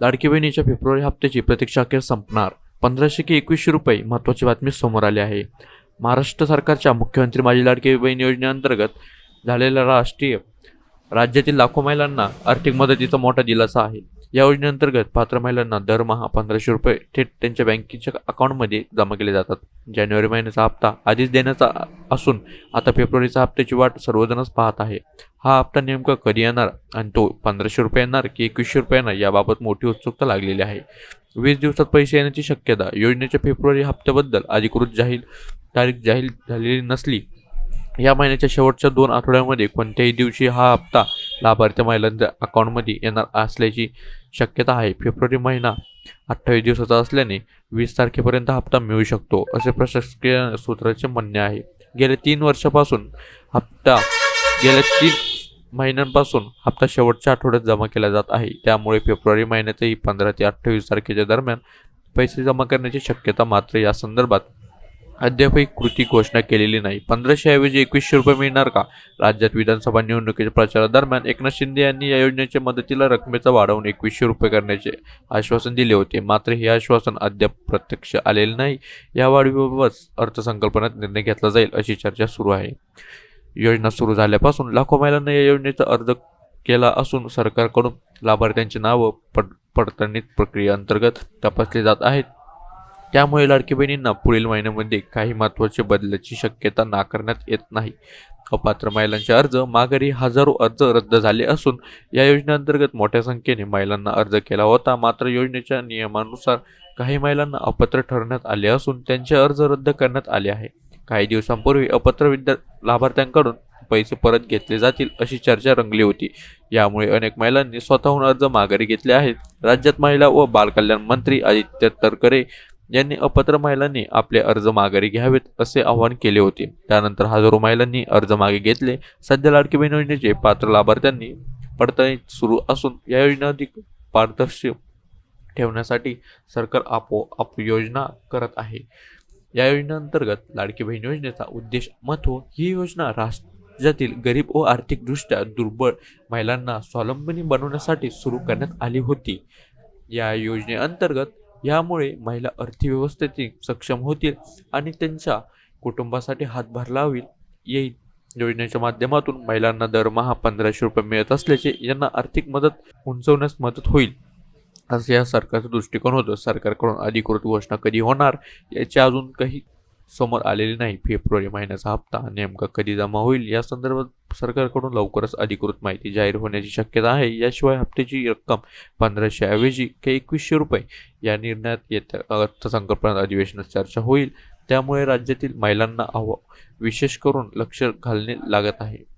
लाडकी बहिणीच्या फेब्रुवारी हप्त्याची प्रतीक्षा अखेर संपणार. पंधराशे की एकवीसशे रुपये महत्त्वाची बातमी समोर आली आहे. महाराष्ट्र सरकारच्या मुख्यमंत्री माझी लाडकी बहीण योजनेअंतर्गत झालेल्या राष्ट्रीय राज्यातील लाखो महिलांना आर्थिक मदतीचा मोठा दिलासा आहे. या योजनेअंतर्गत पात्र महिलांना दरमहा पंधराशे रुपये थेट त्यांच्या बँकेच्या अकाउंटमध्ये जमा केले जातात. जानेवारी महिन्याचा हप्ता आधीच देण्याचा असून आता फेब्रुवारीचा हप्त्याची वाट सर्वजणच पाहत आहे. हा हप्ता नेमका कधी येणार आणि तो पंधराशे रुपये येणार की एकवीसशे रुपये येणार याबाबत मोठी उत्सुकता लागलेली आहे. वीस दिवसात पैसे येण्याची शक्यता योजनेच्या फेब्रुवारी हप्त्याबद्दल अधिकृत जाहीर तारीख जाहीर झालेली नसली या महिन्याच्या शेवटच्या दोन आठवड्यामध्ये कोणत्याही दिवशी हा हप्ता लाभार्थी महिलांच्या अकाउंटमध्ये येणार असल्याची शक्यता आहे. फेब्रुवारी महिना अठ्ठावीस दिवसाचा असल्याने वीस तारखेपर्यंत हप्ता मिळू शकतो असे प्रशासकीय सूत्राचे म्हणणे आहे. गेल्या तीन वर्षापासून हप्ता गेल्या तीन महिन्यांपासून हप्ता शेवटच्या आठवड्यात जमा केला जात आहे. त्यामुळे फेब्रुवारी महिन्यातही पंधरा ते अठ्ठावीस तारखेच्या दरम्यान पैसे जमा करण्याची शक्यता मात्र या संदर्भात अद्यापही कृती घोषणा केलेली नाही. पंधराशे ऐवजी एकवीसशे रुपये मिळणार का? राज्यात विधानसभा निवडणुकीच्या प्रचारादरम्यान एकनाथ शिंदे यांनी या योजनेच्या मदतीला रकमेचा वाढवून एकवीसशे रुपये करण्याचे आश्वासन दिले होते. मात्र हे आश्वासन अद्याप प्रत्यक्ष आलेले नाही. या वाढीबाबत अर्थसंकल्पनात निर्णय घेतला जाईल अशी चर्चा सुरू आहे. योजना सुरू झाल्यापासून लाखो महिलांना या योजनेचा अर्ज केला असून सरकारकडून लाभार्थ्यांची नावं पड पडताळणी प्रक्रियेअंतर्गत तपासली जात आहेत. त्यामुळे लाडकी बहिणींना पुढील महिन्यामध्ये काही महत्त्वाचे बदलाची शक्यता नाकारण्यात येत नाही. अपात्र महिलांचे अर्ज माघारी हजारो अर्ज रद्द झाले असून या योजनेअंतर्गत मोठ्या संख्येने महिलांना अर्ज केला होता. मात्र योजनेच्या नियमानुसार काही महिलांना अपात्र ठरवण्यात आले असून त्यांचे अर्ज रद्द करण्यात आले आहे. काही दिवसांपूर्वी अपात्र विद्या लाभार्थ्यांकडून पैसे परत घेतले जातील अशी चर्चा रंगली होती. यामुळे अनेक महिलांनी स्वतःहून अर्ज माघारी घेतले आहेत. राज्यात महिला व बालकल्याण मंत्री आदित्य तरकरे यांनी अपत्र महिलांनी आपले अर्ज माघारी घ्यावेत असे आवाहन केले होते. त्यानंतर हजारो महिलांनी अर्ज मागे घेतले. सध्या लाडकी बहीण योजनेचे पात्र लाभार्थ्यांनी पडताळणी सुरू असून या योजना अधिक पारदर्शी ठेवण्यासाठी सरकार आपोआप योजना करत आहे. या योजनेअंतर्गत लाडकी बहीण योजनेचा उद्देश महत्त्व ही योजना राज्यातील गरीब व आर्थिकदृष्ट्या दुर्बळ महिलांना स्वावलंबनी बनवण्यासाठी सुरू करण्यात आली होती. या योजनेअंतर्गत यामुळे महिला अर्थव्यवस्थेतील सक्षम होतील आणि त्यांच्या कुटुंबासाठी हातभार लावील येईल. योजनेच्या माध्यमातून महिलांना दरमहा पंधराशे रुपये मिळत असल्याचे यांना आर्थिक मदत उंचवण्यास मदत होईल. असं या सरकारचं दृष्टिकोन होतं. सरकारकडून अधिकृत घोषणा कधी होणार याची अजून काही समोर आलेली नाही. फेब्रुवारी महिन्याचा हप्ता नेमका कधी जमा होईल? या संदर्भात सरकारकडून लवकरच अधिकृत माहिती जाहीर होण्याची शक्यता आहे. याशिवाय हप्त्याची रक्कम पंधराशे ऐवजी के एकवीसशे रुपये या निर्णयात येत्या अर्थसंकल्पात अधिवेशनात चर्चा होईल. त्यामुळे राज्यातील महिलांना आव विशेष करून लक्ष घालणे लागत आहे.